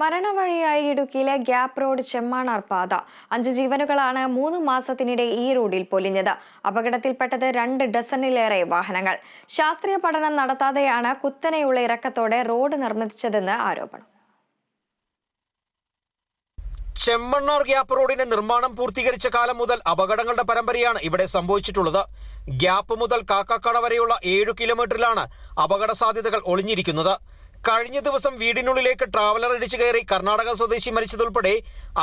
മരണവഴിയായി ഇടുക്കിയിലെ gap road ചെമ്മാണാർ പാത. അഞ്ച് ജീവനുകളാണ് മൂന്ന് മാസത്തിനിടെ ഈ റോഡിൽ പൊലിഞ്ഞത്. അപകടത്തിൽപ്പെട്ടത് രണ്ട് ഡസനിലേറെ വാഹനങ്ങൾ. ശാസ്ത്രീയ പഠനം നടത്താതെയാണ് കുത്തനെയുള്ള ഇറക്കത്തോടെ റോഡ് നിർമ്മിച്ചതെന്ന് ആരോപണം. ചെമ്മണ്ണാർ ഗ്യാപ്പ് റോഡിന്റെ നിർമ്മാണം പൂർത്തീകരിച്ച കാലം മുതൽ അപകടങ്ങളുടെ പരമ്പരയാണ് ഇവിടെ സംഭവിച്ചിട്ടുള്ളത്. ഗ്യാപ്പ് മുതൽ കാക്കാക്കട വരെയുള്ള ഏഴു കിലോമീറ്ററിലാണ് അപകട സാധ്യതകൾ ഒളിഞ്ഞിരിക്കുന്നത്. കഴിഞ്ഞ ദിവസം വീടിനുള്ളിലേക്ക് ട്രാവലർ അടിച്ചു കയറി കർണാടക സ്വദേശി മരിച്ചതുൾപ്പെടെ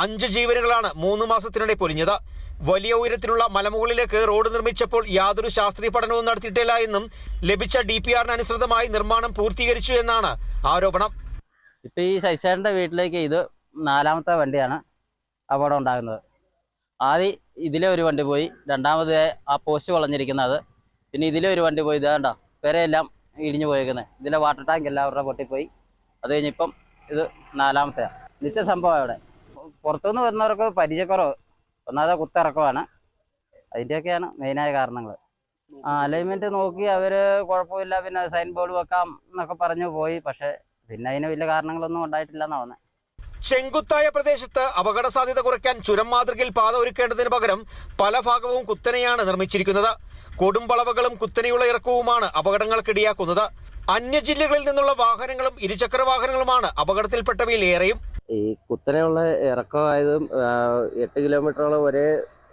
അഞ്ച് ജീവനുകളാണ് മൂന്ന് മാസത്തിനിടെ പൊലിഞ്ഞത്. വലിയ ഉയരത്തിലുള്ള മലമുകളിലേക്ക് റോഡ് നിർമ്മിച്ചപ്പോൾ യാതൊരു ശാസ്ത്രീയ പഠനവും നടത്തിയിട്ടില്ല എന്നും ലഭിച്ച ഡി പി ആറിന് അനുസൃതമായി നിർമ്മാണം പൂർത്തീകരിച്ചു എന്നാണ് ആരോപണം. ഇപ്പൊ ഈ ശശിചേട്ടന്റെ വീട്ടിലേക്ക് ഇത് നാലാമത്തെ വണ്ടിയാണ് അപകടം ഉണ്ടാകുന്നത്. ആദ്യം ഇതിലെ ഒരു വണ്ടി പോയി രണ്ടാമത് ആ പോസ്റ്റ് വളഞ്ഞിരിക്കുന്നത് പിന്നെ ഇതിലെ ഒരു വണ്ടി പോയി ഇതാണ്ട പെരയെല്ലാം ഇടിഞ്ഞു പോയേക്കുന്നത് ഇതിലെ വാട്ടർ ടാങ്ക് എല്ലാവരുടെ പൊട്ടിപ്പോയി അത് കഴിഞ്ഞിപ്പം ഇത് നാലാമത്തെയാണ് നിത്യ സംഭവം അവിടെ. പുറത്തുനിന്ന് വരുന്നവർക്ക് പരിചയക്കുറവ്. ഒന്നാമത് കുത്തിറക്കമാണ്. അതിന്റെയൊക്കെയാണ് മെയിനായ കാരണങ്ങൾ ആ അലൈൻമെന്റ് നോക്കി അവർ കുഴപ്പമില്ല. പിന്നെ സൈൻ ബോർഡ് വെക്കാം എന്നൊക്കെ പറഞ്ഞു പോയി. പക്ഷേ പിന്നെ അതിന് വലിയ കാരണങ്ങളൊന്നും ഉണ്ടായിട്ടില്ല എന്നാണ് ചെങ്കുത്തായ പ്രദേശത്ത് അപകട സാധ്യത കുറയ്ക്കാൻ ചുരം മാതൃകയിൽ പാത ഒരുക്കേണ്ടതിന് പകരം പല ഭാഗവും കുത്തനെയാണ് നിർമ്മിച്ചിരിക്കുന്നത്. കൊടുമ്പളവുകളും കുത്തനെയുള്ള ഇറക്കവുമാണ് അപകടങ്ങൾക്കിടയാക്കുന്നത് അന്യ ജില്ലകളിൽ നിന്നുള്ള വാഹനങ്ങളും ഇരുചക്ര വാഹനങ്ങളുമാണ് അപകടത്തിൽപ്പെട്ടവയിൽ ഏറെയും. ഈ കുത്തനെയുള്ള ഇറക്കമായതും എട്ട് കിലോമീറ്ററോളം ഒരേ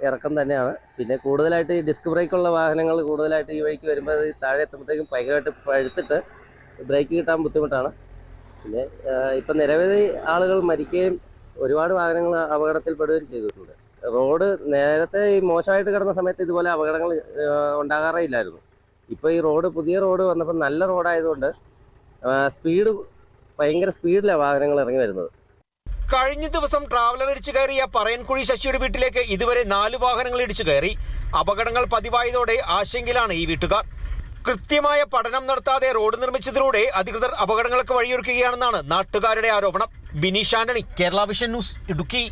ഇറക്കം തന്നെയാണ്. പിന്നെ കൂടുതലായിട്ട് ഈ ഡിസ്ക് ബ്രേക്കുള്ള വാഹനങ്ങൾ കൂടുതലായിട്ട് ഈ വഴിക്ക് വരുമ്പോൾ അത് താഴെ എത്തുമ്പോഴത്തേക്കും ഭയങ്കരമായിട്ട് പഴുത്തിട്ട് ബ്രേക്ക് കിട്ടാൻ ബുദ്ധിമുട്ടാണ്. പിന്നെ ഇപ്പം നിരവധി ആളുകൾ മരിക്കുകയും ഒരുപാട് വാഹനങ്ങൾ അപകടത്തിൽപ്പെടുകയും ചെയ്തിട്ടുണ്ട്. റോഡ് നേരത്തെ ഈ മോശമായിട്ട് കിടന്ന സമയത്ത് ഇതുപോലെ അപകടങ്ങൾ ഉണ്ടാകാറേ ഇല്ലായിരുന്നു ഇപ്പോൾ ഈ റോഡ് പുതിയ റോഡ് വന്നപ്പോൾ നല്ല റോഡായതുകൊണ്ട് സ്പീഡ് ഭയങ്കര സ്പീഡിലാണ് വാഹനങ്ങൾ ഇറങ്ങി വരുന്നത്. കഴിഞ്ഞ ദിവസം ട്രാവലർ ഇടിച്ചു കയറിയ പറയൻകുഴി ശശിയുടെ വീട്ടിലേക്ക് ഇതുവരെ നാല് വാഹനങ്ങൾ ഇടിച്ചു കയറി. അപകടങ്ങൾ പതിവായതോടെ ആശങ്കയിലാണ് ഈ വീട്ടുകാർ. കൃത്യമായ പഠനം നടത്താതെ റോഡ് നിർമ്മിച്ചതിലൂടെ അധികൃതർ അപകടങ്ങൾക്ക് വഴിയൊരുക്കുകയാണെന്നാണ് നാട്ടുകാരുടെ ആരോപണം. Bineesh Antony Kerala Vision News Idukki.